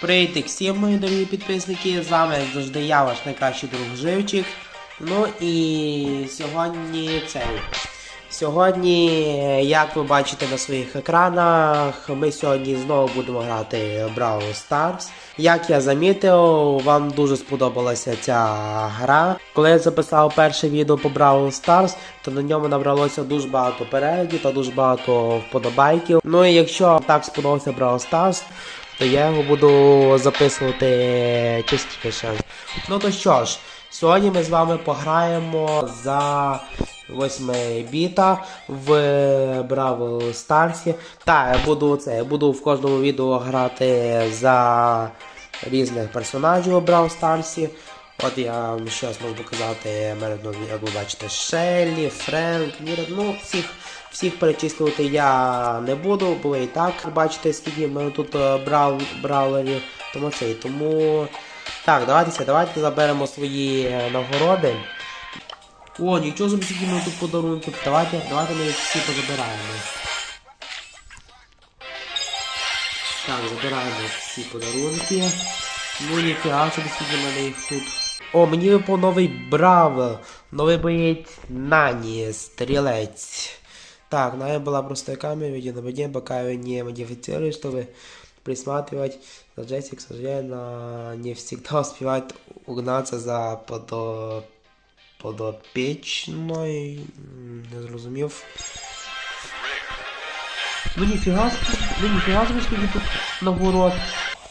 Привіт всім мої дорогі підписники, з вами завжди я, ваш найкращий друг Живчик. Ну і сьогодні цей. Сьогодні, як ви бачите на своїх екранах, ми сьогодні знову будемо грати Brawl Stars. Як я замітив, вам дуже сподобалася ця гра. Коли я записав перше відео по Brawl Stars, то на ньому набралося дуже багато переглядів та дуже багато вподобайків. Ну і якщо вам так сподобався Brawl Stars, то я його буду записувати частіше. Ну то що ж, сьогодні ми з вами пограємо за 8 біта в Бравл Старсі. Та, я буду це, я буду в кожному відео грати за різних персонажів у Бравл Старсі. От я вам раз можу показати, мене, ну, як ви бачите, Шеллі, Френк, Міра, ну всіх всіх перечислювати я не буду, бо і так бачите, скільки в мене тут е, брав, браулерів, тому це тому. Так, давайте, давайте заберемо свої е, нагороди. О, нічого собі скільки ми тут подарунків. Давайте, давайте ми їх всі позабираємо. Так, забираємо всі подарунки. Ну ніфіга собі скільки мене їх тут. О, мені випав новий Бравл. Новий боєць Нані, стрілець. Так, Наня была просто камера, видео на воде, пока ее не модифицируют, чтобы присматривать за Джесси, к сожалению, не всегда успевает угнаться за подо... подопечной, не зрозумів. Ну ніфіга, ну ніфіга скільки тут нагород.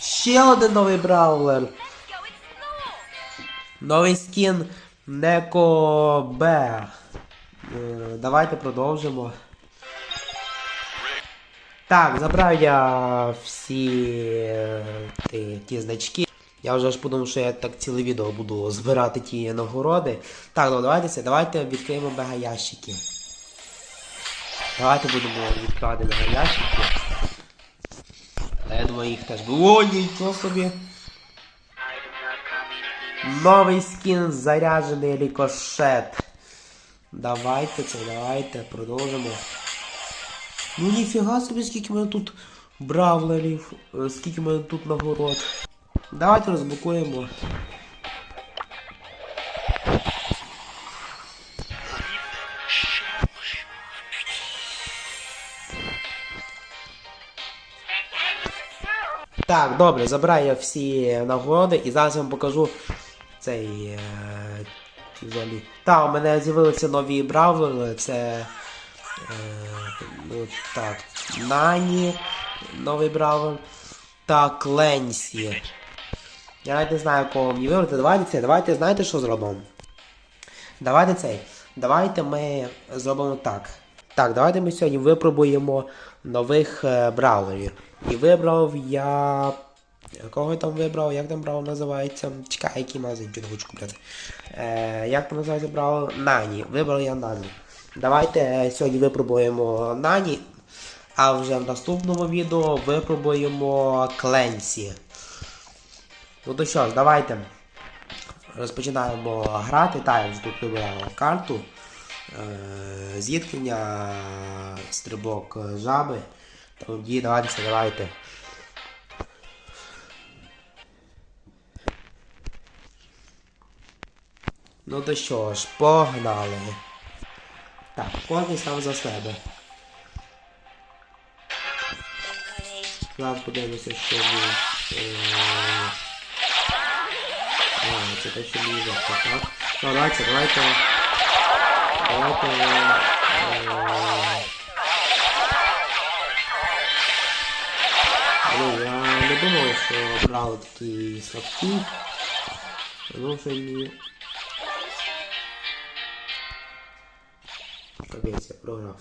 Ще один новий браулер. Новий скін Неко Б. Давайте продовжимо. Так, забрав я всі е, ті, ті значки. Я вже аж подумав, що я так ціле відео буду збирати ті нагороди. Так, ну давайте давайте відкриємо мега ящики. Давайте будемо відкривати мега ящики. Я думаю, їх теж було. О, нічого собі. Новий скін заряджений рикошет. Давайте це, давайте, продовжимо. Ну ніфіга собі, скільки в мене тут бравлерів, е, скільки в мене тут нагород. Давайте розблокуємо. Так, добре, забираю всі нагороди і зараз я вам покажу цей. Е, взагалі. Так, у мене з'явилися нові бравлери, це. Е, ну, так, Нані, новий бравлер. Та Кленсі. Я навіть не знаю, кого мені вибрати. Давайте це, давайте, знаєте, що зробимо? Давайте цей. Давайте ми зробимо так. Так, давайте ми сьогодні випробуємо нових е, браулерів. І вибрав я. Кого я там вибрав? Як там браул називається? Чекай, який магазин, не хочу. Е, як там називається браул? Нані. Вибрав я Нані. Давайте сьогодні випробуємо Нані. А вже в наступному відео випробуємо Кленсі. Ну то що ж, давайте розпочинаємо грати. Так, я вже тут вибрав карту. Е, зіткнення, стрибок жаби. Тоді давайте, давайте. Ну то що ж, погнали. Так, кожен став за себе. Зараз подивимося, що буде. Е, А, це те, що мені завтра, так? Ну, давайте, давайте. Давайте. е, Ну, я не думав, що брали такі слабкі. Ну, що ні. Капець, я програв.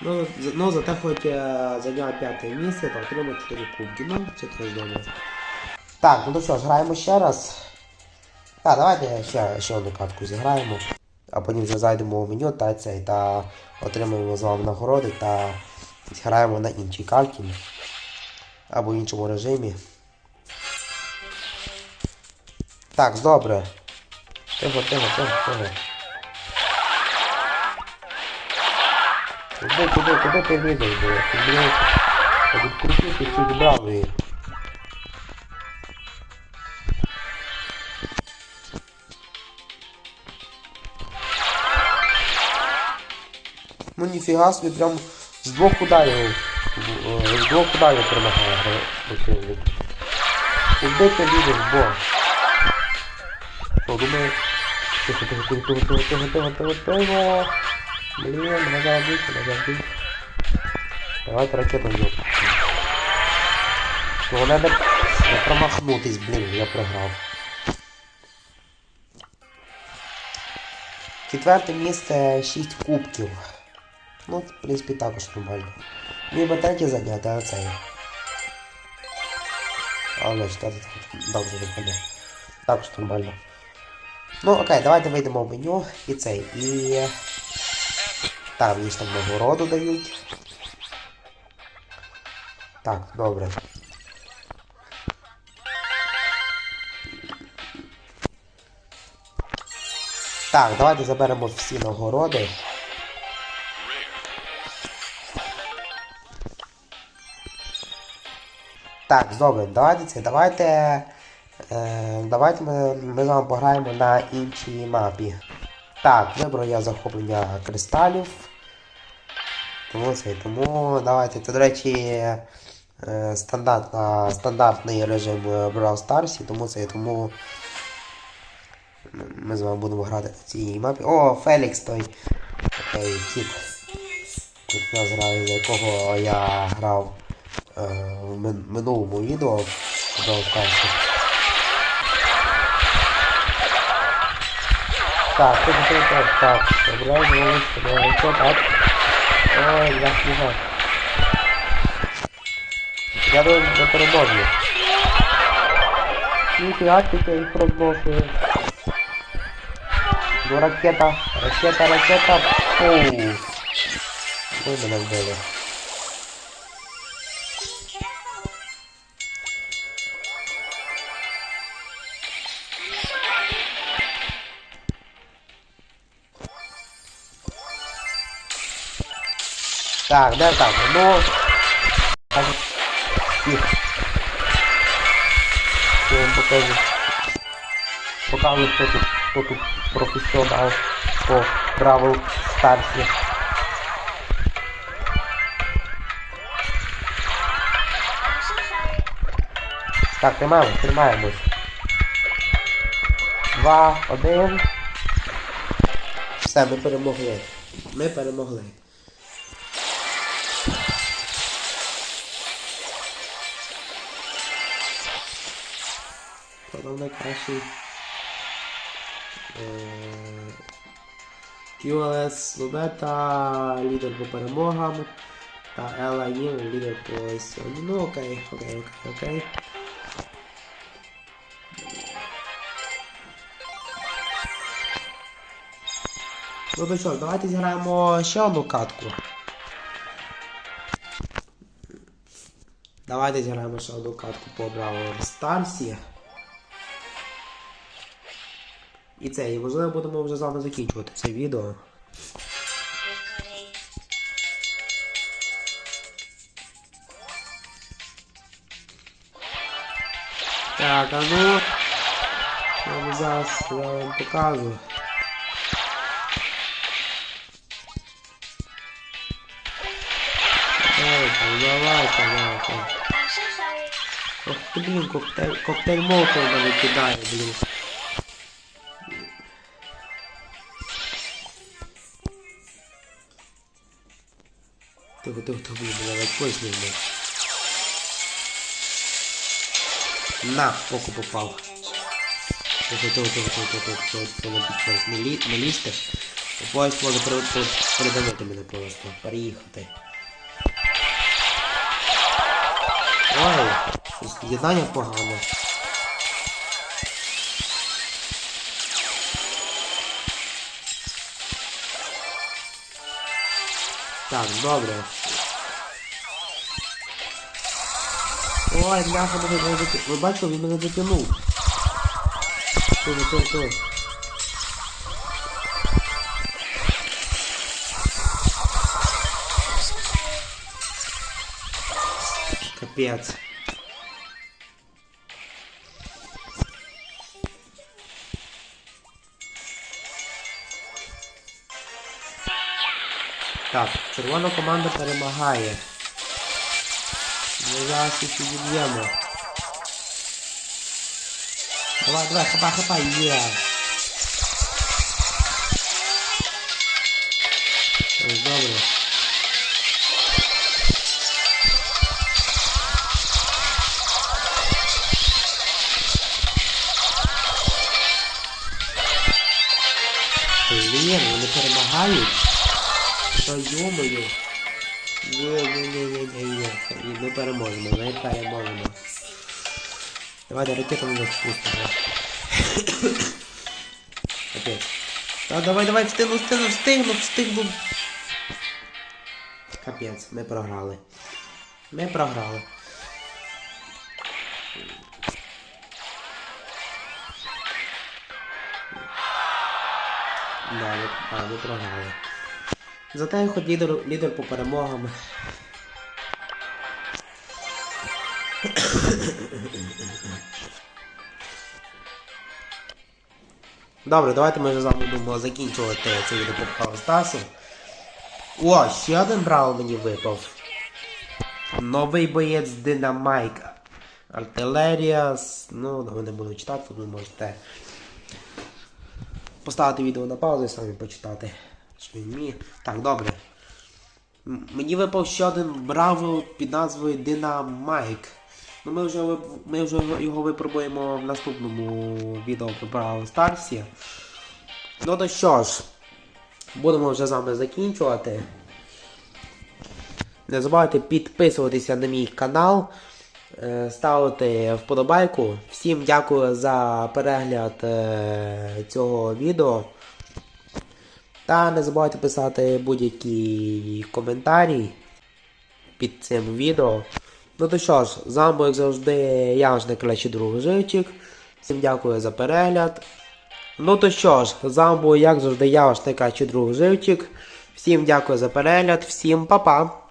Ну, ну зате хоч зайняв п'яте місце та отримав 4 кубки. Ну, це теж добре. Так, ну то що ж, граємо ще раз. Так, давайте ще, ще одну катку зіграємо. А потім вже зайдемо у меню та цей та отримаємо з вами нагороди та граємо на іншій карті. Або в іншому режимі. Так, добре. Тихо, тихо, тихо, тихо. Куда Куди, куда ты ти блядь? Блядь, Блять, відкрутити всіх брав і... Ну нифига себе прям с двух ударил. С е, двух ударил перемагає противник. Убити відео в бок. Що, думаю? Тихо, тихо, тихо, тихо, тихо, тихо, тихо, тихо. Блін, мене забить, мене забить. Давайте ракету б'ємо. Головне не, не промахнутись, блін, я програв. Четверте місце 6 кубків. Ну, в принципі, також нормально. Міг би третє зайняти, а це. Але четверте добре виходить. Також нормально. Ну, окей, давайте вийдемо в меню і цей. І. Мені ж там нагороду дають. Так, добре. Так, давайте заберемо всі нагороди. Так, добре, давайте це. Давайте. Е, давайте ми, ми з вами пограємо на іншій мапі. Так, вибрав я захоплення кристалів. Тому це, тому давайте. Це, до речі, е, стандартна, стандартний режим Brawl Stars, тому це, тому ми з вами будемо грати на цій мапі. О, Фелікс той. Той кіт. Нас грає, за якого я грав е, в минулому відео. в Brawl Stars. Так, тут это так. Собираем волосы, давай все так. Ой, я слегка. Я думаю, до переборли. Нифига себе их разбросили. Ну, ракета, ракета, ракета. Оу. Ой, блядь, блядь. Так, де там? Ну. Так. Я вам покажу. Покажу, хто тут, хто тут професіонал по Бравл Старсі. Так, тримаємо, тримаємось. Два, один. Все, ми перемогли. Ми перемогли. Найкращий. Е, QLS Лубета, лідер по перемогам. Та Ела Ніл, лідер по сьогодні. Ну окей, окей, окей, окей. Ну то що, давайте зіграємо ще одну катку. Давайте зіграємо ще одну катку по Браво Старсі. І це, і можливо будемо вже з вами закінчувати це відео. Так, а ну. Я вам зараз я вам покажу. Давай, там, давай, давай, давай. Ох блін, коктейль, коктейль молотов мене кидає, блін. готовий давай поздний На, поку попав. Не лізьте. Поїзд може переданути мене просто. Переїхати. Ой, з'єднання погано. Так, добре. Ой, бляха, мене не затягнув. Ви бачили, він мене затягнув. Тихо, тихо, тихо. Капець. Так, червона команда перемагає. Ми зараз їх відіб'ємо. Давай, давай, хапай, хапай, є. Ось, Добре. Блін, вони перемагають. Та йомою. Ні, ні, ні, ні, ні, ні. Ми переможемо, ми переможемо. Давай, ракету не спустимо. Опять. Та давай, давай, встигну, встигну, встигну, встигну. Капець, ми програли. Ми програли. Да, ми програли. Зате хоч лідер, лідер по перемогам. Добре, давайте ми вже з вами будемо закінчувати це відео по Stars. О, ще один брал мені випав. Новий боєць Динамайка. Артилерія. Ну, ви не буду читати, ви можете поставити відео на паузу і самі почитати. Що. Так, добре. Мені випав ще один браво під назвою Динамайк. Ну ми вже, ми вже його випробуємо в наступному відео про Браво Старсі. Ну то що ж, будемо вже з вами закінчувати. Не забувайте підписуватися на мій канал, е, ставити вподобайку. Всім дякую за перегляд е, цього відео. Та не забувайте писати будь-які коментарі під цим відео. Ну то що ж, з вами, як завжди, я ваш найкращий друг Живчик. Всім дякую за перегляд. Ну то що ж, з вами як завжди, я ваш найкращий друг Живчик. Всім дякую за перегляд, всім па-па!